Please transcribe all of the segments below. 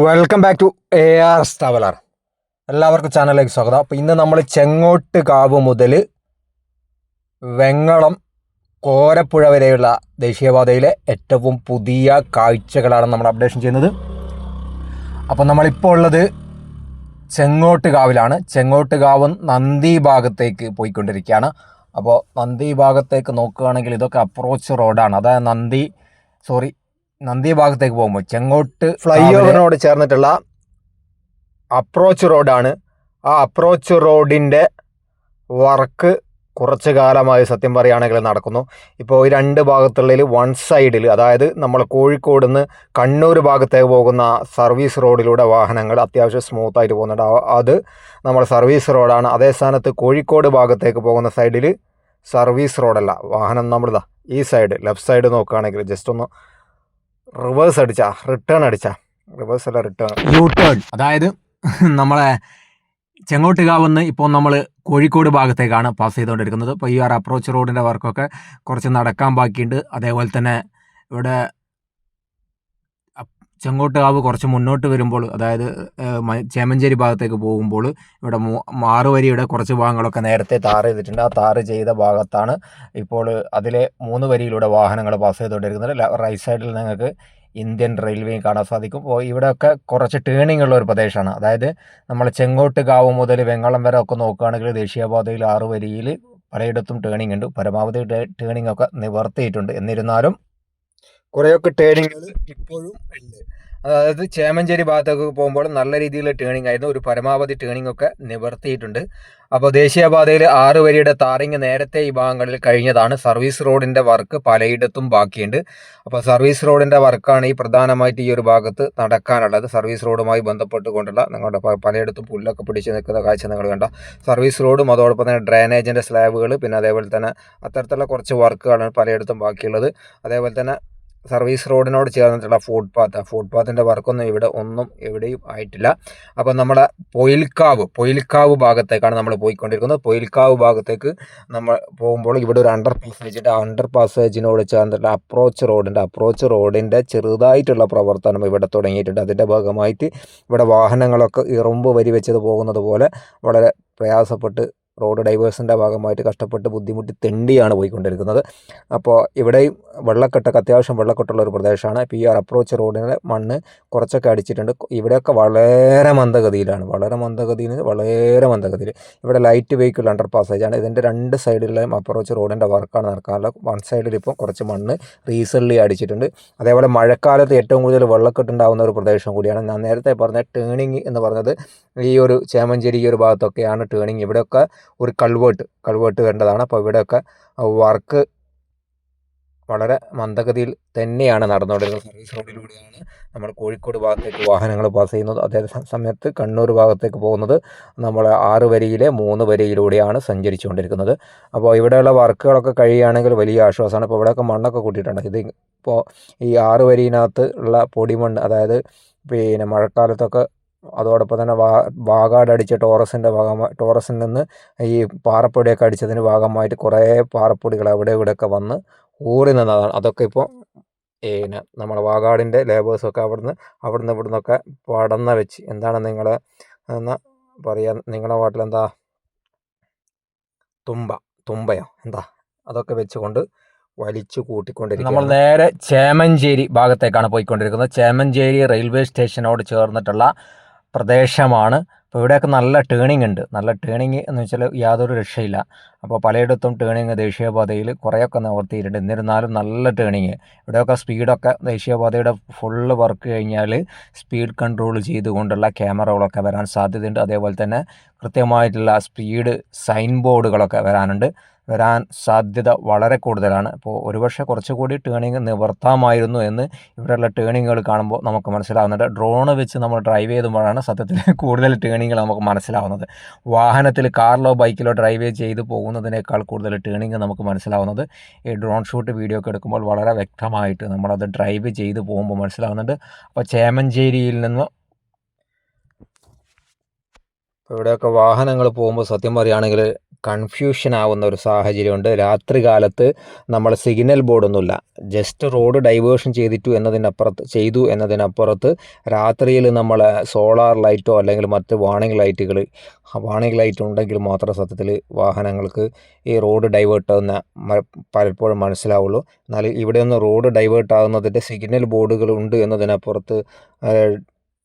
Welcome back to A R traveller എല്ലാവർക്കും ചാനലിലേക്ക് സ്വാഗതം. അപ്പോൾ ഇന്ന് നമ്മൾ ചെങ്ങോട്ട് കാവ് മുതൽ വെങ്ങളം കോരപ്പുഴ വരെയുള്ള ദേശീയപാതയിലെ ഏറ്റവും പുതിയ കാഴ്ചകളാണ് നമ്മൾ അപ്ഡേഷൻ ചെയ്യുന്നത്. അപ്പോൾ നമ്മളിപ്പോൾ ഉള്ളത് ചെങ്ങോട്ട് കാവിലാണ്. ചെങ്ങോട്ട് കാവ് നന്ദി ഭാഗത്തേക്ക് പോയിക്കൊണ്ടിരിക്കുകയാണ്. അപ്പോൾ നന്ദി ഭാഗത്തേക്ക് നോക്കുകയാണെങ്കിൽ ഇതൊക്കെ അപ്രോച്ച് റോഡാണ് അതായത് നന്ദി സോറി നന്ദി ഭാഗത്തേക്ക് പോകുമ്പോൾ ചെങ്ങോട്ട് ഫ്ലൈ ഓവറിനോട് ചേർന്നിട്ടുള്ള അപ്രോച്ച് റോഡാണ് ആ അപ്രോച്ച് റോഡിന്റെ വർക്ക് കുറച്ച് കാലമായി സത്യം പറയുകയാണെങ്കിൽ നടക്കുന്നു. ഇപ്പോൾ ഈ രണ്ട് ഭാഗത്തുള്ളതിൽ വൺ സൈഡിൽ അതായത് നമ്മൾ കോഴിക്കോട് നിന്ന് കണ്ണൂർ ഭാഗത്തേക്ക് പോകുന്ന സർവീസ് റോഡിലൂടെ വാഹനങ്ങൾ അത്യാവശ്യം സ്മൂത്തായിട്ട് പോകുന്നുണ്ട്. അത് നമ്മൾ സർവീസ് റോഡാണ് അതേ സ്ഥാനത്ത് കോഴിക്കോട് ഭാഗത്തേക്ക് പോകുന്ന സൈഡിൽ സർവീസ് റോഡല്ല വാഹനം നമ്മളിതാ ഈ സൈഡ് ലെഫ്റ്റ് സൈഡ് നോക്കുകയാണെങ്കിൽ ജസ്റ്റ് ഒന്ന് റിവേഴ്സ് അടിച്ചാ റിട്ടേൺ അടിച്ചാ. റിവേഴ്സ് അല്ല റിട്ടേൺ യൂ ടേൺ അതായത് നമ്മളെ ചെങ്ങോട്ടുകാവുന്ന് ഇപ്പോൾ നമ്മൾ കോഴിക്കോട് ഭാഗത്തേക്കാണ് പാസ് ചെയ്തുകൊണ്ടിരിക്കുന്നത്. അപ്പോൾ ഈ ആർ അപ്രോച്ച് റോഡിന്റെ വർക്കൊക്കെ കുറച്ച് നടക്കാൻ ബാക്കിയുണ്ട്. അതേപോലെ തന്നെ ഇവിടെ ചെങ്ങോട്ടുകാവ് കുറച്ച് മുന്നോട്ട് വരുമ്പോൾ അതായത് ചേമഞ്ചേരി ഭാഗത്തേക്ക് പോകുമ്പോൾ ഇവിടെ മാറുവരിയുടെ കുറച്ച് ഭാഗങ്ങളൊക്കെ നേരത്തെ താറ് ചെയ്തിട്ടുണ്ട്. ആ താറ് ചെയ്ത ഭാഗത്താണ് ഇപ്പോൾ അതിലെ മൂന്ന് വരിയിലൂടെ വാഹനങ്ങൾ പാസ് ചെയ്തുകൊണ്ടിരിക്കുന്നത്. റൈറ്റ് സൈഡിൽ നിങ്ങൾക്ക് ഇന്ത്യൻ റെയിൽവേയും കാണാൻ സാധിക്കും. അപ്പോൾ ഇവിടെയൊക്കെ കുറച്ച് ടേണിംഗ് ഉള്ള ഒരു പ്രദേശമാണ്. അതായത് നമ്മൾ ചെങ്കോട്ടുകാവ് മുതൽ വെങ്ങളം വരെ ഒക്കെ നോക്കുകയാണെങ്കിൽ ദേശീയപാതയിൽ ആറ് വരിയിൽ പലയിടത്തും ടേണിംഗ് ഉണ്ട്. പരമാവധി ടേണിംഗ് ഒക്കെ നിവർത്തിയിട്ടുണ്ട്. എന്നിരുന്നാലും കുറേയൊക്കെ ടേണിങ്ങുകൾ ഇപ്പോഴും ഉണ്ട്. അതായത് ചേമഞ്ചേരി ഭാഗത്തൊക്കെ പോകുമ്പോൾ നല്ല രീതിയിൽ ടേണിംഗ് ആയിരുന്നു. ഒരു പരമാവധി ടേണിംഗ് ഒക്കെ നിവർത്തിയിട്ടുണ്ട്. അപ്പോൾ ദേശീയപാതയിൽ ആറ് വരിയുടെ താറിങ് നേരത്തെ ഈ ഭാഗങ്ങളിൽ കഴിഞ്ഞതാണ്. സർവീസ് റോഡിന്റെ വർക്ക് പലയിടത്തും ബാക്കിയുണ്ട്. അപ്പോൾ സർവീസ് റോഡിന്റെ വർക്കാണ് ഈ പ്രധാനമായിട്ട് ഈ ഒരു ഭാഗത്ത് നടക്കാനുള്ളത്. സർവീസ് റോഡുമായി ബന്ധപ്പെട്ടുകൊണ്ടുള്ള നിങ്ങളുടെ പലയിടത്തും പുല്ലൊക്കെ പിടിച്ച് നിൽക്കുന്ന കാഴ്ച നിങ്ങൾ കണ്ട സർവീസ് റോഡും അതോടൊപ്പം തന്നെ ഡ്രൈനേജിന്റെ സ്ലാബുകൾ പിന്നെ അതേപോലെ തന്നെ അത്തരത്തിലുള്ള കുറച്ച് വർക്കുകളാണ് പലയിടത്തും ബാക്കിയുള്ളത്. അതേപോലെ തന്നെ സർവീസ് റോഡിനോട് ചേർന്നിട്ടുള്ള ഫുട്പാത്ത് ആ ഫുട്പാത്തിന്റെ വർക്കൊന്നും ഇവിടെ ഒന്നും എവിടെയും ആയിട്ടില്ല. അപ്പോൾ നമ്മുടെ പൊയിൽക്കാവ് പൊയിൽക്കാവ് ഭാഗത്തേക്കാണ് നമ്മൾ പോയിക്കൊണ്ടിരിക്കുന്നത്. പൊയിൽക്കാവ് ഭാഗത്തേക്ക് നമ്മൾ പോകുമ്പോൾ ഇവിടെ ഒരു അണ്ടർ പാസ് ആ അണ്ടർ പാസേജിനോട് ചേർന്നിട്ടുള്ള അപ്രോച്ച് റോഡിന്റെ അപ്രോച്ച് റോഡിന്റെ ചെറുതായിട്ടുള്ള പ്രവർത്തനം ഇവിടെ തുടങ്ങിയിട്ടുണ്ട്. അതിന്റെ ഭാഗമായിട്ട് ഇവിടെ വാഹനങ്ങളൊക്കെ ഇറുമ്പ് വരി വെച്ചത് പോകുന്നത് പോലെ വളരെ പ്രയാസപ്പെട്ട് റോഡ് ഡൈവേഴ്സിന്റെ ഭാഗമായിട്ട് കഷ്ടപ്പെട്ട് ബുദ്ധിമുട്ടി തെണ്ടിയാണ് പോയിക്കൊണ്ടിരിക്കുന്നത്. അപ്പോൾ ഇവിടെയും വെള്ളക്കെട്ടൊക്കെ അത്യാവശ്യം വെള്ളക്കെട്ടുള്ള ഒരു പ്രദേശമാണ്. പി ആർ അപ്രോച്ച് റോഡിന് മണ്ണ് കുറച്ചൊക്കെ അടിച്ചിട്ടുണ്ട്. ഇവിടെയൊക്കെ വളരെ മന്ദഗതിയിലാണ്. വളരെ മന്ദഗതിയിൽ വളരെ മന്ദഗതിയിൽ. ഇവിടെ ലൈറ്റ് വെഹിക്കിൾ അണ്ടർ പാസേജാണ് ഇതിന്റെ രണ്ട് സൈഡിലും അപ്രോച്ച് റോഡിന്റെ വർക്കാണ് നടക്കാറുള്ളത്. വൺ സൈഡിൽ ഇപ്പോൾ കുറച്ച് മണ്ണ് റീസെന്റ്ലി അടിച്ചിട്ടുണ്ട്. അതേപോലെ മഴക്കാലത്ത് ഏറ്റവും കൂടുതൽ വെള്ളക്കെട്ടുണ്ടാകുന്ന ഒരു പ്രദേശം കൂടിയാണ്. ഞാൻ നേരത്തെ പറഞ്ഞ ടേണിങ് എന്ന് പറഞ്ഞത് ഈ ഒരു ചേമഞ്ചേരി ഈ ഒരു ഭാഗത്തൊക്കെയാണ് ടേണിങ് ഇവിടെയൊക്കെ ഒരു കൾവേർട്ട് കൾവേർട്ട് വേണ്ടതാണ്. അപ്പോൾ ഇവിടെയൊക്കെ വർക്ക് വളരെ മന്ദഗതിയിൽ തന്നെയാണ് നടന്നുകൊണ്ടിരുന്നത്. സർവീസ് റോഡിലൂടെയാണ് നമ്മൾ കോഴിക്കോട് ഭാഗത്തേക്ക് വാഹനങ്ങൾ പാസ് ചെയ്യുന്നത്. അതേ സമയത്ത് കണ്ണൂർ ഭാഗത്തേക്ക് പോകുന്നത് നമ്മൾ ആറ് വരിയിലെ മൂന്ന് വരിയിലൂടെയാണ് സഞ്ചരിച്ചുകൊണ്ടിരിക്കുന്നത്. അപ്പോൾ ഇവിടെയുള്ള വർക്കുകളൊക്കെ കഴിയുകയാണെങ്കിൽ വലിയ ആശ്വാസമാണ്. ഇപ്പോൾ ഇവിടെയൊക്കെ മണ്ണൊക്കെ കൂട്ടിയിട്ടുണ്ട്. ഇത് ഇപ്പോൾ ഈ ആറ് വരിയിനകത്ത് ഉള്ള പൊടിമണ്ണ് അതായത് പിന്നെ മഴക്കാലത്തൊക്കെ അതോടൊപ്പം തന്നെ വാ വാഗാട് അടിച്ച ടോറസിന്റെ ഭാഗമായി ടോറസിൽ നിന്ന് ഈ പാറപ്പൊടിയൊക്കെ അടിച്ചതിന് ഭാഗമായിട്ട് കുറേ പാറപ്പൊടികൾ അവിടെ ഇവിടെയൊക്കെ വന്ന് ഊറി നിന്നതാണ്. അതൊക്കെ ഇപ്പോൾ പിന്നെ നമ്മളെ വാഗാടിന്റെ ലേബേഴ്സൊക്കെ അവിടുന്ന് അവിടുന്ന് ഇവിടുന്നൊക്കെ പടന്ന വെച്ച്. എന്താണ് നിങ്ങൾ എന്നാ പറയാ നിങ്ങളുടെ വാട്ടിലെന്താ തുമ്പ തുമ്പയോ? എന്താ? അതൊക്കെ വെച്ചുകൊണ്ട് വലിച്ചു കൂട്ടിക്കൊണ്ടിരിക്കും നമ്മൾ നേരെ ചേമഞ്ചേരി ഭാഗത്തേക്കാണ് പോയിക്കൊണ്ടിരിക്കുന്നത്. ചേമഞ്ചേരി റെയിൽവേ സ്റ്റേഷനോട് ചേർന്നിട്ടുള്ള പ്രദേശമാണ്. അപ്പോൾ ഇവിടെയൊക്കെ നല്ല ടേണിംഗ് ഉണ്ട്. നല്ല ടേണിംഗ് എന്ന് വെച്ചാൽ യാതൊരു രക്ഷയില്ല. അപ്പോൾ പലയിടത്തും ടേണിംഗ് ദേശീയപാതയിൽ കുറേയൊക്കെ നിവർത്തിയിട്ടുണ്ട്. എന്നിരുന്നാലും നല്ല ടേണിങ് ഇവിടെയൊക്കെ സ്പീഡൊക്കെ ദേശീയപാതയുടെ ഫുള്ള് വർക്ക് കഴിഞ്ഞാൽ സ്പീഡ് കൺട്രോൾ ചെയ്തുകൊണ്ടുള്ള ക്യാമറകളൊക്കെ വരാൻ സാധ്യതയുണ്ട്. അതേപോലെ തന്നെ കൃത്യമായിട്ടുള്ള സ്പീഡ് സൈൻ ബോർഡുകളൊക്കെ വരാനുണ്ട്. വരാൻ സാധ്യത വളരെ കൂടുതലാണ്. അപ്പോൾ ഒരുപക്ഷെ കുറച്ചുകൂടി ടേണിംഗ് നിവർത്താമായിരുന്നു എന്ന് ഇവിടെയുള്ള ടേണിങ്ങുകൾ കാണുമ്പോൾ നമുക്ക് മനസ്സിലാവുന്നുണ്ട്. ഡ്രോണ് വെച്ച് നമ്മൾ ഡ്രൈവ് ചെയ്തുമ്പോഴാണ് സത്യത്തിൽ കൂടുതൽ ടേണിങ്ങുകൾ നമുക്ക് മനസ്സിലാവുന്നത്. വാഹനത്തിൽ കാറിലോ ബൈക്കിലോ ഡ്രൈവ് ചെയ്ത് പോകുന്നതിനേക്കാൾ കൂടുതൽ ടേണിങ് നമുക്ക് മനസ്സിലാവുന്നത്. ഈ ഡ്രോൺ ഷൂട്ട് വീഡിയോ ഒക്കെ എടുക്കുമ്പോൾ വളരെ വ്യക്തമായിട്ട് നമ്മളത് ഡ്രൈവ് ചെയ്ത് പോകുമ്പോൾ മനസ്സിലാവുന്നുണ്ട്. അപ്പോൾ ചേമഞ്ചേരിയിൽ നിന്ന് ഇവിടെയൊക്കെ വാഹനങ്ങൾ പോകുമ്പോൾ സത്യം പറയുകയാണെങ്കിൽ കൺഫ്യൂഷൻ ആവുന്ന ഒരു സാഹചര്യമുണ്ട്. രാത്രി കാലത്ത് നമ്മൾ സിഗ്നൽ ബോർഡൊന്നുമില്ല ജസ്റ്റ് റോഡ് ഡൈവേർഷൻ ചെയ്തിട്ടു എന്നതിനപ്പുറത്ത് ചെയ്തു എന്നതിനപ്പുറത്ത് രാത്രിയിൽ നമ്മൾ സോളാർ ലൈറ്റോ അല്ലെങ്കിൽ മറ്റ് വാണിംഗ് ലൈറ്റുകൾ വാണിംഗ് ലൈറ്റ് ഉണ്ടെങ്കിൽ മാത്രം സത്യത്തിൽ വാഹനങ്ങൾക്ക് ഈ റോഡ് ഡൈവേർട്ട് ആകുന്ന പലപ്പോഴും മനസ്സിലാവുള്ളൂ. എന്നാൽ ഇവിടെയൊന്നും റോഡ് ഡൈവേർട്ട് ആകുന്നതിന്റെ സിഗ്നൽ ബോർഡുകൾ ഉണ്ട് എന്നതിനപ്പുറത്ത്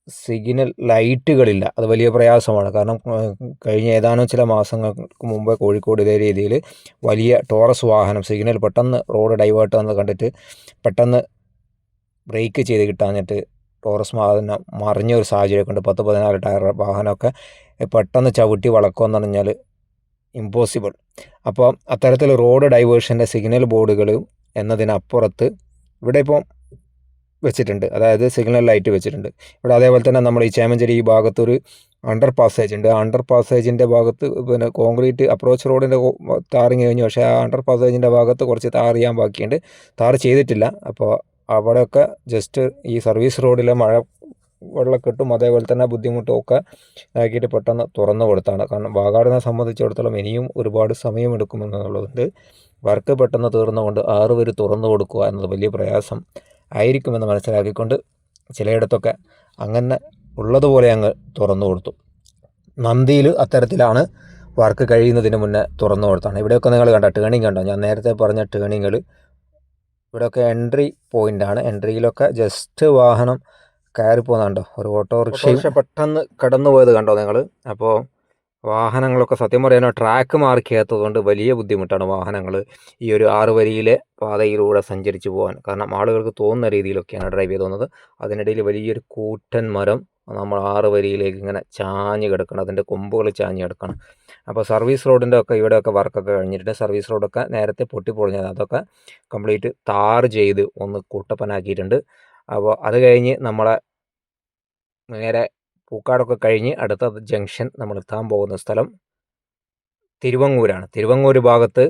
സിഗ്നൽ ലൈറ്റുകളില്ല. അത് വലിയ പ്രയാസമാണ്. കാരണം കഴിഞ്ഞ ഏതാനും ചില മാസങ്ങൾക്ക് മുമ്പ് കോഴിക്കോട് ഇതേ രീതിയിൽ വലിയ ടോറസ് വാഹനം സിഗ്നൽ പെട്ടെന്ന് റോഡ് ഡൈവേർട്ട് വന്ന് കണ്ടിട്ട് പെട്ടെന്ന് ബ്രേക്ക് ചെയ്ത് കിട്ടാഞ്ഞിട്ട് ടോറസ് വാഹനം മറിഞ്ഞ ഒരു സാഹചര്യമൊക്കെ ഉണ്ട്. പത്ത് പതിനാല് ടയർ വാഹനമൊക്കെ പെട്ടെന്ന് ചവിട്ടി വളക്കുമെന്ന് പറഞ്ഞാൽ ഇമ്പോസിബിൾ അപ്പോൾ അത്തരത്തിൽ റോഡ് ഡൈവേർഷന്റെ സിഗ്നൽ ബോർഡുകൾ എന്നതിനപ്പുറത്ത് ഇവിടെ ഇപ്പോൾ വെച്ചിട്ടുണ്ട്. അതായത് സിഗ്നൽ ലൈറ്റ് വെച്ചിട്ടുണ്ട്. ഇവിടെ അതേപോലെ തന്നെ നമ്മൾ ഈ ചേമഞ്ചേരി ഈ ഭാഗത്തൊരു അണ്ടർ പാസേജ് ഉണ്ട്. അണ്ടർ പാസേജിന്റെ ഭാഗത്ത് പിന്നെ കോൺക്രീറ്റ് അപ്രോച്ച് റോഡിന്റെ താറിങ് കഴിഞ്ഞു. പക്ഷേ ആ അണ്ടർ പാസേജിന്റെ ഭാഗത്ത് കുറച്ച് താർ ചെയ്യാൻ ബാക്കിയുണ്ട്. താർ ചെയ്തിട്ടില്ല. അപ്പോൾ അവിടെയൊക്കെ ജസ്റ്റ് ഈ സർവീസ് റോഡിലെ മഴ വെള്ളക്കെട്ടും അതേപോലെ തന്നെ ബുദ്ധിമുട്ടും ഒക്കെ ആക്കിയിട്ട് പെട്ടെന്ന് തുറന്നു കൊടുത്താണ്. കാരണം വാഗാടിനെ സംബന്ധിച്ചിടത്തോളം ഇനിയും ഒരുപാട് സമയമെടുക്കുമെന്നുള്ളതുകൊണ്ട് വർക്ക് പെട്ടെന്ന് തീർന്നുകൊണ്ട് ആറ് പേര് തുറന്നു കൊടുക്കുക എന്നത് വലിയ പ്രയാസം. ആയിരിക്കുമെന്ന് മനസ്സിലാക്കിക്കൊണ്ട് ചിലയിടത്തൊക്കെ അങ്ങനെ ഉള്ളതുപോലെ അങ്ങ് തുറന്നു കൊടുത്തു. നന്ദിയിൽ അത്തരത്തിലാണ് വർക്ക് കഴിയുന്നതിന് മുന്നേ തുറന്നു കൊടുത്താണ്. ഇവിടെയൊക്കെ നിങ്ങൾ കണ്ട ടേണിംഗ് കണ്ടോ? ഞാൻ നേരത്തെ പറഞ്ഞ ടേണിങ്ങൾ ഇവിടെയൊക്കെ എൻട്രി പോയിന്റാണ് എൻട്രിയിലൊക്കെ ജസ്റ്റ് വാഹനം കയറി പോകുന്നുണ്ടോ ഒരു ഓട്ടോറിക്ഷ പെട്ടെന്ന് കടന്നു പോയത് കണ്ടോ നിങ്ങൾ അപ്പോൾ വാഹനങ്ങളൊക്കെ സത്യം പറയാനോ ട്രാക്ക് മാർക്ക് ചെയ്യാത്തതുകൊണ്ട് വലിയ ബുദ്ധിമുട്ടാണ് വാഹനങ്ങൾ ഈ ഒരു ആറ് വരിയിലെ പാതയിലൂടെ സഞ്ചരിച്ചു പോകാൻ. കാരണം ആളുകൾക്ക് തോന്നുന്ന രീതിയിലൊക്കെയാണ് ഡ്രൈവ് ചെയ്ത് അതിനിടയിൽ വലിയൊരു കൂറ്റൻ മരം നമ്മൾ ആറ് വരിയിലേക്ക് ഇങ്ങനെ ചാഞ്ഞ് കിടക്കണം. അതിന്റെ കൊമ്പുകൾ ചാഞ്ഞ് കിടക്കണം. അപ്പോൾ സർവീസ് റോഡിന്റെ ഒക്കെ ഇവിടെയൊക്കെ വർക്കൊക്കെ കഴിഞ്ഞിട്ടുണ്ട്. സർവീസ് റോഡൊക്കെ നേരത്തെ പൊട്ടിപ്പൊളിഞ്ഞത് അതൊക്കെ കംപ്ലീറ്റ് താർ ചെയ്ത് ഒന്ന് കൂട്ടപ്പനാക്കിയിട്ടുണ്ട്. അപ്പോൾ അത് കഴിഞ്ഞ് നമ്മളെ നേരെ പൂക്കാടൊക്കെ കഴിഞ്ഞ് അടുത്ത ജംഗ്ഷൻ നമ്മൾ എത്താൻ പോകുന്ന സ്ഥലം തിരുവങ്ങൂരാണ്. തിരുവങ്ങൂർ ഭാഗത്ത്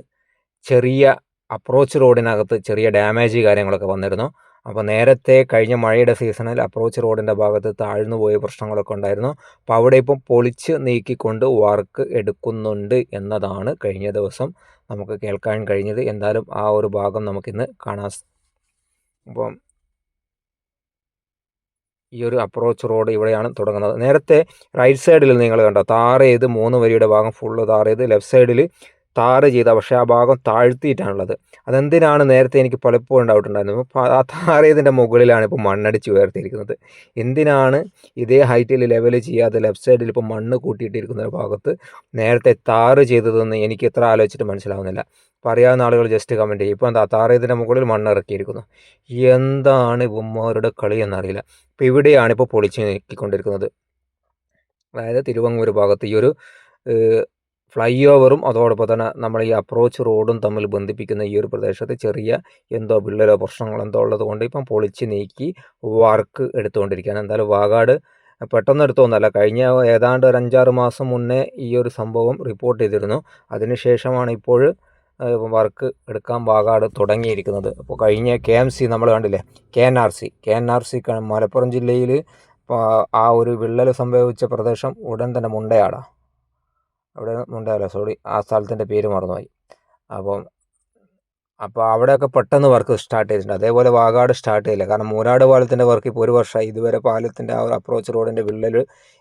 ചെറിയ അപ്രോച്ച് റോഡിനകത്ത് ചെറിയ ഡാമേജ് കാര്യങ്ങളൊക്കെ വന്നിരുന്നു. അപ്പോൾ നേരത്തെ കഴിഞ്ഞ മഴയുടെ സീസണിൽ അപ്രോച്ച് റോഡിന്റെ ഭാഗത്ത് താഴ്ന്നു പോയ പ്രശ്നങ്ങളൊക്കെ ഉണ്ടായിരുന്നു. അപ്പോൾ അവിടെ ഇപ്പം പൊളിച്ച് നീക്കിക്കൊണ്ട് വർക്ക് എടുക്കുന്നുണ്ട് എന്നതാണ് കഴിഞ്ഞ ദിവസം നമുക്ക് കേൾക്കാൻ കഴിഞ്ഞത്. എന്തായാലും ആ ഒരു ഭാഗം നമുക്കിന്ന് കാണാൻ അപ്പം ഈ ഒരു അപ്രോച്ച് റോഡ് ഇവിടെയാണ് തുടങ്ങുന്നത്. നേരത്തെ റൈറ്റ് സൈഡിൽ നിങ്ങൾ കണ്ടോ താറ് ചെയ്ത് മൂന്ന് വരിയുടെ ഭാഗം ഫുള്ള് താറ് ചെയ്ത് ലെഫ്റ്റ് സൈഡിൽ താറ് ചെയ്ത പക്ഷേ ആ ഭാഗം താഴ്ത്തിയിട്ടാണുള്ളത്. അതെന്തിനാണ് നേരത്തെ എനിക്ക് പലപ്പോഴും ഡൗട്ട് ഉണ്ടായിരുന്നത്? ആ താറ് ചെയ്തതിന്റെ മുകളിലാണ് ഇപ്പോൾ മണ്ണടിച്ച് ഉയർത്തിയിരിക്കുന്നത്. എന്തിനാണ് ഇതേ ഹൈറ്റിൽ ലെവൽ ചെയ്യാതെ ലെഫ്റ്റ് സൈഡിൽ ഇപ്പോൾ മണ്ണ് കൂട്ടിയിട്ടിരിക്കുന്ന ഭാഗത്ത് നേരത്തെ താറ് ചെയ്തതെന്ന് എനിക്ക് എത്ര ആലോചിച്ചിട്ട് മനസ്സിലാവുന്നില്ല. അപ്പോൾ അറിയാവുന്ന ആളുകൾ ജസ്റ്റ് കമന്റ് ചെയ്യും. ഇപ്പോൾ എന്താ താറേതിന്റെ മുകളിൽ മണ്ണ് ഇറക്കിയിരിക്കുന്നു എന്താണ് ഇവന്മാരുടെ കളി എന്നറിയില്ല. ഇപ്പോൾ ഇവിടെയാണ് ഇപ്പോൾ പൊളിച്ച് നീക്കിക്കൊണ്ടിരിക്കുന്നത്. അതായത് തിരുവങ്ങൂർ ഭാഗത്ത് ഈ ഒരു ഫ്ലൈ ഓവറും അതോടൊപ്പം തന്നെ നമ്മൾ ഈ അപ്രോച്ച് റോഡും തമ്മിൽ ബന്ധിപ്പിക്കുന്ന ഈ ഒരു പ്രദേശത്ത് ചെറിയ എന്തോ വിള്ളലോ പ്രശ്നങ്ങളോ എന്തോ ഉള്ളത് കൊണ്ട് ഇപ്പം പൊളിച്ച് നീക്കി വർക്ക് എടുത്തുകൊണ്ടിരിക്കുകയാണ്. എന്തായാലും വാഗാട് പെട്ടെന്ന് എടുത്തൊന്നല്ല കഴിഞ്ഞ ഏതാണ്ട് ഒരു അഞ്ചാറ് മാസം മുന്നേ ഈ ഒരു സംഭവം റിപ്പോർട്ട് ചെയ്തിരുന്നു. അതിനുശേഷമാണ് ഇപ്പോൾ വർക്ക് എടുക്കാൻ പാകാട് തുടങ്ങിയിരിക്കുന്നത്. അപ്പോൾ കഴിഞ്ഞ കെ എം സി നമ്മൾ കണ്ടില്ലേ? K N R C. K N R C Malappuram ജില്ലയിൽ ആ ഒരു വിള്ളൽ സംഭവിച്ച പ്രദേശം ഉടൻ തന്നെ മുണ്ടയാടാണ് അവിടെ മുണ്ടയാടാ. സോറി ആ സ്ഥലത്തിന്റെ പേര് മറന്നുപോയി. അപ്പം അപ്പോൾ അവിടെയൊക്കെ പെട്ടെന്ന് വർക്ക് സ്റ്റാർട്ട് ചെയ്തിട്ടുണ്ട്. അതേപോലെ വാഗാട് സ്റ്റാർട്ട് ചെയ്യില്ല. കാരണം മൂരാട് പാലത്തിന്റെ വർക്ക് ഇപ്പോൾ ഒരു വർഷമായി ഇതുവരെ പാലത്തിന്റെ ആ ഒരു അപ്രോച്ച് റോഡിന്റെ വിള്ളൽ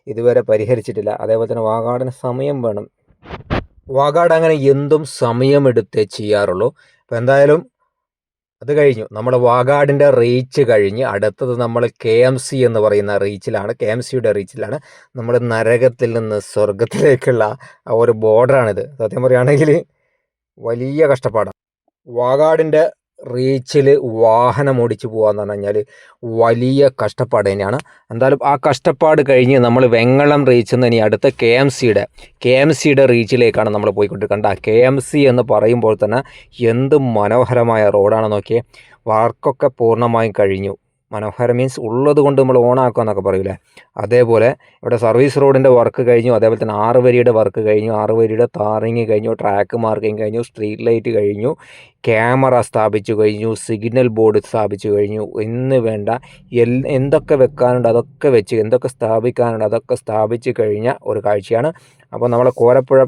ഇതുവരെ പരിഹരിച്ചിട്ടില്ല. അതേപോലെ തന്നെ വാഗാടിന് സമയം വേണം. വാഗാട് അങ്ങനെ എന്തും സമയമെടുത്തേ ചെയ്യാറുള്ളൂ. അപ്പോൾ എന്തായാലും അത് കഴിഞ്ഞു. നമ്മുടെ വാഗാടിന്റെ റീച്ച് കഴിഞ്ഞ് അടുത്തത് നമ്മൾ കെ എം സി എന്ന് പറയുന്ന റീച്ചിലാണ്. കെ എം സിയുടെ റീച്ചിലാണ്. നമ്മൾ നരകത്തിൽ നിന്ന് സ്വർഗത്തിലേക്കുള്ള ആ ഒരു ബോർഡറാണിത്. സത്യം പറയുകയാണെങ്കിൽ വലിയ കഷ്ടപ്പാടാണ്. വാഗാടിന്റെ റീച്ചിൽ വാഹനം ഓടിച്ചു പോകാന്ന് പറഞ്ഞു കഴിഞ്ഞാൽ വലിയ കഷ്ടപ്പാട് തന്നെയാണ്. എന്തായാലും ആ കഷ്ടപ്പാട് കഴിഞ്ഞ് നമ്മൾ വെങ്ങളം റീച്ചിൽ നിന്ന് ഇനി അടുത്ത കെ എം സിയുടെ കെ എം സിയുടെ റീച്ചിലേക്കാണ് നമ്മൾ പോയിക്കൊണ്ടിരിക്കേണ്ട കെ എം സി എന്ന് പറയുമ്പോൾ തന്നെ എന്ത് മനോഹരമായ റോഡാണ് നോക്കിയേ. വർക്കൊക്കെ പൂർണമായും കഴിഞ്ഞു. മനോഹരം മീൻസ് ഉള്ളത് കൊണ്ട് നമ്മൾ ഓണാക്കുക എന്നൊക്കെ പറയൂലേ? അതേപോലെ ഇവിടെ സർവീസ് റോഡിന്റെ വർക്ക് കഴിഞ്ഞു അതേപോലെ തന്നെ ആറ് വരിയുടെ വർക്ക് കഴിഞ്ഞു ആറ് വരിയുടെ താറിങ് കഴിഞ്ഞു ട്രാക്ക് മാർക്കിങ് കഴിഞ്ഞു സ്ട്രീറ്റ് ലൈറ്റ് കഴിഞ്ഞു ക്യാമറ സ്ഥാപിച്ചു കഴിഞ്ഞു സിഗ്നൽ ബോർഡ് സ്ഥാപിച്ചു കഴിഞ്ഞു എന്ന് വേണ്ട എന്തൊക്കെ വെക്കാനുണ്ട് അതൊക്കെ വെച്ച് എന്തൊക്കെ സ്ഥാപിക്കാനുണ്ട് അതൊക്കെ സ്ഥാപിച്ചു കഴിഞ്ഞ ഒരു കാഴ്ചയാണ്. അപ്പോൾ നമ്മളെ കോരപ്പുഴ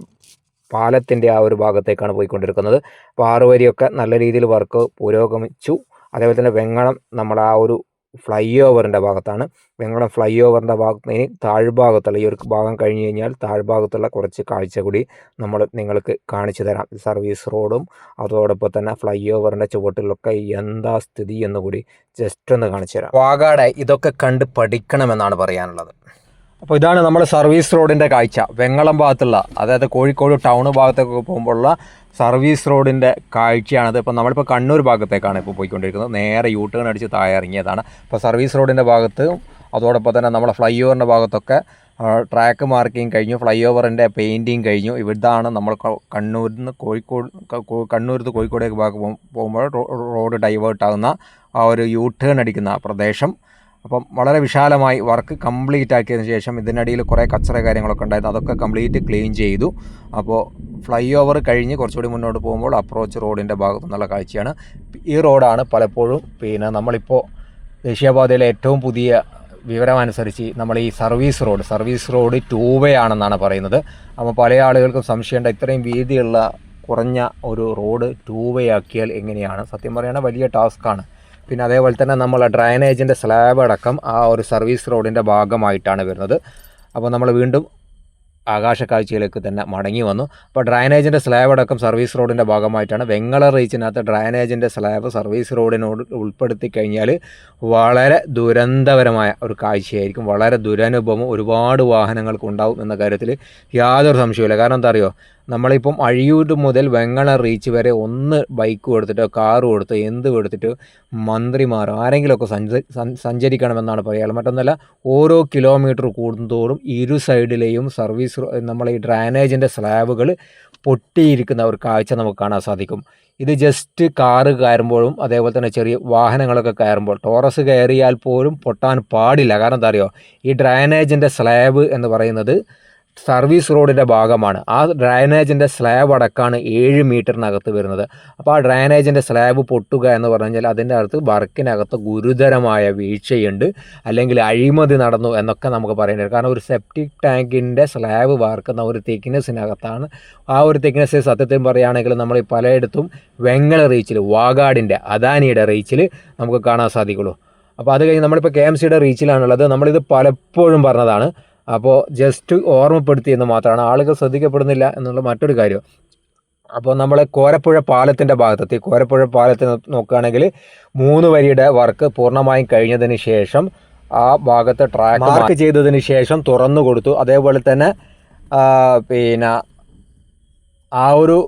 പാലത്തിന്റെ ആ ഒരു ഭാഗത്തേക്കാണ് പോയിക്കൊണ്ടിരിക്കുന്നത്. അപ്പോൾ ആറ് വരിയൊക്കെ നല്ല രീതിയിൽ വർക്ക് പുരോഗമിച്ചു. അതേപോലെ തന്നെ വെങ്ങണം നമ്മൾ ആ ഒരു ഫ്ലൈ ഓവറിന്റെ ഭാഗത്താണ്. വെങ്ങളം ഫ്ലൈ ഓവറിന്റെ ഭാഗത്ത് ഇനി താഴ്ഭാഗത്തുള്ള ഈ ഒരു ഭാഗം കഴിഞ്ഞ് കഴിഞ്ഞാൽ താഴ്ഭാഗത്തുള്ള കുറച്ച് കാഴ്ച കൂടി നമ്മൾ നിങ്ങൾക്ക് കാണിച്ചു തരാം. സർവീസ് റോഡും അതോടൊപ്പം തന്നെ ഫ്ലൈ ഓവറിന്റെ ചുവട്ടിലൊക്കെ എന്താ സ്ഥിതി എന്ന് കൂടി ജസ്റ്റ് ഒന്ന് കാണിച്ചു തരാം. വാഗാടെ ഇതൊക്കെ കണ്ട് പഠിക്കണമെന്നാണ് പറയാനുള്ളത്. അപ്പോൾ ഇതാണ് നമ്മൾ സർവീസ് റോഡിന്റെ കാഴ്ച. വെങ്ങളം ഭാഗത്തുള്ള അതായത് കോഴിക്കോട് ടൗൺ ഭാഗത്തൊക്കെ പോകുമ്പോഴുള്ള സർവീസ് റോഡിന്റെ കാഴ്ചയാണത്. ഇപ്പോൾ നമ്മളിപ്പോൾ കണ്ണൂർ ഭാഗത്തേക്കാണ് ഇപ്പോൾ പോയിക്കൊണ്ടിരിക്കുന്നത്. നേരെ യൂ ടേൺ അടിച്ച് താഴെ ഇറങ്ങിയതാണ് ഇപ്പോൾ സർവീസ് റോഡിന്റെ ഭാഗത്ത് അതോടൊപ്പം തന്നെ നമ്മളെ ഫ്ലൈ ഓവറിന്റെ ഭാഗത്തൊക്കെ ട്രാക്ക് മാർക്കിങ് കഴിഞ്ഞു ഫ്ലൈ ഓവറിന്റെ പെയിന്റിങ് കഴിഞ്ഞു. ഇവിടാണ് നമ്മൾ കണ്ണൂരിൽ നിന്ന് കോഴിക്കോട് കണ്ണൂരിൽ നിന്ന് കോഴിക്കോടേക്ക് ഭാഗം പോകും- പോകുമ്പോൾ റോഡ് ഡൈവേർട്ട് ആകുന്ന ആ ഒരു യൂ ടേൺ അടിക്കുന്ന പ്രദേശം. അപ്പം വളരെ വിശാലമായി വർക്ക് കംപ്ലീറ്റ് ആക്കിയതിന് ശേഷം ഇതിനിടയിൽ കുറേ കച്ചറ കാര്യങ്ങളൊക്കെ ഉണ്ടായിരുന്നു. അതൊക്കെ കംപ്ലീറ്റ് ക്ലീൻ ചെയ്തു. അപ്പോൾ ഫ്ലൈ ഓവർ കഴിഞ്ഞ് കുറച്ചുകൂടി മുന്നോട്ട് പോകുമ്പോൾ അപ്രോച്ച് റോഡിന്റെ ഭാഗത്തു നിന്നുള്ള കാഴ്ചയാണ്. ഈ റോഡാണ് പലപ്പോഴും പിന്നെ നമ്മളിപ്പോൾ ദേശീയപാതയിലെ ഏറ്റവും പുതിയ വിവരമനുസരിച്ച് നമ്മൾ ഈ service road service road two way ആണെന്നാണ് പറയുന്നത്. അപ്പോൾ പല ആളുകൾക്കും സംശയമുണ്ട് ഇത്രയും വീതിയുള്ള കുറഞ്ഞ ഒരു റോഡ് ടൂ വേ ആക്കിയാൽ എങ്ങനെയാണ്? സത്യം പറയുകയാണെങ്കിൽ വലിയ ടാസ്ക്കാണ്. പിന്നെ അതേപോലെ തന്നെ നമ്മൾ ഡ്രൈനേജിന്റെ സ്ലാബ് അടക്കം ആ ഒരു സർവീസ് റോഡിന്റെ ഭാഗമായിട്ടാണ് വരുന്നത്. അപ്പോൾ നമ്മൾ വീണ്ടും ആകാശ കാഴ്ചയിലേക്ക് തന്നെ മടങ്ങി വന്നു. അപ്പോൾ ഡ്രൈനേജിന്റെ സ്ലാബ് അടക്കം സർവീസ് റോഡിന്റെ ഭാഗമായിട്ടാണ് വെങ്ങള റീച്ചിനകത്ത് ഡ്രൈനേജിന്റെ സ്ലാബ് സർവീസ് റോഡിനോട് ഉൾപ്പെടുത്തി കഴിഞ്ഞാൽ വളരെ ദുരന്തപരമായ ഒരു കാഴ്ചയായിരിക്കും. വളരെ ദുരനുഭവം ഒരുപാട് വാഹനങ്ങൾക്ക് ഉണ്ടാവും എന്ന കാര്യത്തിൽ യാതൊരു സംശയമില്ല കാരണം എന്താ അറിയോ? നമ്മളിപ്പം അഴിയൂർ മുതൽ വെങ്ങള റീച്ച് വരെ ഒന്ന് ബൈക്ക് കൊടുത്തിട്ടോ കാർ കൊടുത്തോ എന്ത് കൊടുത്തിട്ടോ മന്ത്രിമാർ ആരെങ്കിലുമൊക്കെ സഞ്ച സഞ്ച- സഞ്ചരിക്കണമെന്നാണ് പറയുക മറ്റൊന്നല്ല ഓരോ കിലോമീറ്റർ കൂടുന്തോറും ഇരു സൈഡിലെയും സർവീസ് നമ്മൾ ഈ ഡ്രാനേജിന്റെ സ്ലാബുകൾ പൊട്ടിയിരിക്കുന്ന ഒരു കാഴ്ച നമുക്ക് കാണാൻ സാധിക്കും. ഇത് ജസ്റ്റ് കാറ് കയറുമ്പോഴും അതേപോലെ തന്നെ ചെറിയ വാഹനങ്ങളൊക്കെ കയറുമ്പോൾ ടോറസ് കയറിയാൽ പോലും പൊട്ടാൻ പാടില്ല. കാരണം എന്താ ഈ ഡ്രൈനേജിന്റെ സ്ലാബ് എന്ന് പറയുന്നത് സർവീസ് റോഡിന്റെ ഭാഗമാണ്. ആ ഡ്രൈനേജിന്റെ സ്ലാബ് അടക്കമാണ് ഏഴ് മീറ്ററിനകത്ത് വരുന്നത്. അപ്പോൾ ആ ഡ്രൈനേജിന്റെ സ്ലാബ് പൊട്ടുക എന്ന് പറഞ്ഞു അതിന്റെ അകത്ത് വർക്കിനകത്ത് ഗുരുതരമായ വീഴ്ചയുണ്ട്. അല്ലെങ്കിൽ അഴിമതി നടന്നു എന്നൊക്കെ നമുക്ക് പറയേണ്ടി കാരണം ഒരു സെപ്റ്റിക് ടാങ്കിന്റെ സ്ലാബ് വാർക്കുന്ന ഒരു തിക്നെസ്സിനകത്താണ് ആ ഒരു തിക്നെസ് സത്യത്തിൽ പറയുകയാണെങ്കിൽ നമ്മൾ പലയിടത്തും വെങ്ങള റീച്ചിൽ വാഗാടിന്റെ അദാനിയുടെ റീച്ചിൽ നമുക്ക് കാണാൻ സാധിക്കുള്ളൂ. അപ്പോൾ അത് കഴിഞ്ഞ് നമ്മളിപ്പോൾ കെ എം സിയുടെ റീച്ചിലാണുള്ളത് നമ്മളിത് പലപ്പോഴും പറഞ്ഞതാണ്. അപ്പോൾ ജസ്റ്റ് ഓർമ്മപ്പെടുത്തി എന്ന് മാത്രമാണ് ആളുകൾ ശ്രദ്ധിക്കപ്പെടുന്നില്ല എന്നുള്ള മറ്റൊരു കാര്യം. അപ്പോൾ നമ്മൾ കോരപ്പുഴ പാലത്തിന്റെ ഭാഗത്തെത്തി. കോരപ്പുഴ പാലത്തിൽ നോക്കുകയാണെങ്കിൽ മൂന്ന് വരിയുടെ വർക്ക് പൂർണമായും കഴിഞ്ഞതിന് ശേഷം ആ ഭാഗത്ത് ട്രാക്ക് മാർക്ക് ചെയ്തതിന് ശേഷം തുറന്നു കൊടുത്തു. അതേപോലെ തന്നെ പിന്നെ ആ ഒരു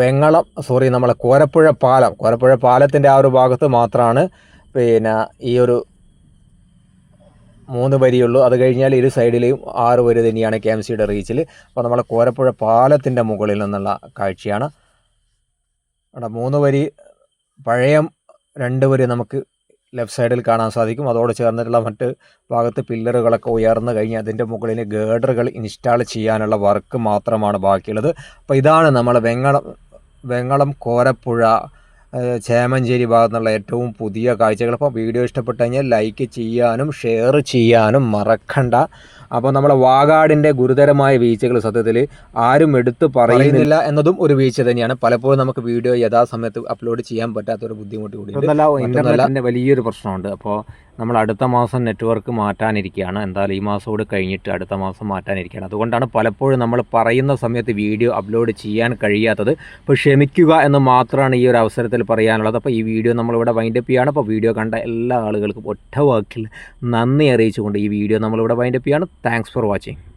വെങ്ങളം സോറി നമ്മളെ കോരപ്പുഴ പാലം. കോരപ്പുഴ പാലത്തിന്റെ ആ ഒരു ഭാഗത്ത് മാത്രമാണ് പിന്നെ ഈ ഒരു മൂന്ന് വരിയുള്ളൂ. അത് കഴിഞ്ഞാൽ ഇരു സൈഡിലെയും ആറ് വരി തന്നെയാണ് കെ എം സിയുടെ റീച്ചിൽ അപ്പോൾ നമ്മളെ കോരപ്പുഴ പാലത്തിന്റെ മുകളിൽ നിന്നുള്ള കാഴ്ചയാണ്. അവിടെ മൂന്ന് വരി പഴയ രണ്ട് വരി നമുക്ക് ലെഫ്റ്റ് സൈഡിൽ കാണാൻ സാധിക്കും. അതോട് ചേർന്നിട്ടുള്ള മറ്റ് ഭാഗത്ത് പില്ലറുകളൊക്കെ ഉയർന്നു കഴിഞ്ഞ് അതിന്റെ മുകളിൽ ഗേഡറുകൾ ഇൻസ്റ്റാൾ ചെയ്യാനുള്ള വർക്ക് മാത്രമാണ് ബാക്കിയുള്ളത്. അപ്പോൾ ഇതാണ് നമ്മൾ വെങ്ങളം വെങ്ങളം കോരപ്പുഴ ചേമഞ്ചേരി ഭാഗത്തു നിന്നുള്ള ഏറ്റവും പുതിയ കാഴ്ചകൾ. അപ്പോൾ വീഡിയോ ഇഷ്ടപ്പെട്ട് കഴിഞ്ഞാൽ ലൈക്ക് ചെയ്യാനും ഷെയർ ചെയ്യാനും മറക്കണ്ട. അപ്പോൾ നമ്മളെ വാഗാടിന്റെ ഗുരുതരമായ വീഴ്ചകൾ സത്യത്തിൽ ആരും എടുത്ത് പറയുന്നില്ല എന്നതും ഒരു വീഴ്ച തന്നെയാണ്. പലപ്പോഴും നമുക്ക് വീഡിയോ യഥാസമയത്ത് അപ്ലോഡ് ചെയ്യാൻ പറ്റാത്തൊരു ബുദ്ധിമുട്ട് കൂടി വലിയൊരു പ്രശ്നമുണ്ട്. അപ്പോൾ നമ്മൾ അടുത്ത മാസം നെറ്റ്വർക്ക് മാറ്റാനിരിക്കുകയാണ് എന്തായാലും ഈ മാസം കൂടി കഴിഞ്ഞിട്ട് അടുത്ത മാസം മാറ്റാനിരിക്കുകയാണ് അതുകൊണ്ടാണ് പലപ്പോഴും നമ്മൾ പറയുന്ന സമയത്ത് വീഡിയോ അപ്ലോഡ് ചെയ്യാൻ കഴിയാത്തത്. അപ്പോൾ ക്ഷമിക്കുക എന്ന് മാത്രമാണ് ഈ ഒരു അവസരത്തിൽ പറയാനുള്ളത്. അപ്പോൾ ഈ വീഡിയോ നമ്മളിവിടെ വൈൻഡപ്പ് ചെയ്യുകയാണ് അപ്പോൾ വീഡിയോ കണ്ട എല്ലാ ആളുകൾക്കും ഒറ്റ വാക്കിൽ നന്ദി അറിയിച്ചുകൊണ്ട് ഈ വീഡിയോ നമ്മളിവിടെ വൈൻഡപ്പ് ചെയ്യുകയാണ് താങ്ക്സ് ഫോർ വാച്ചിങ്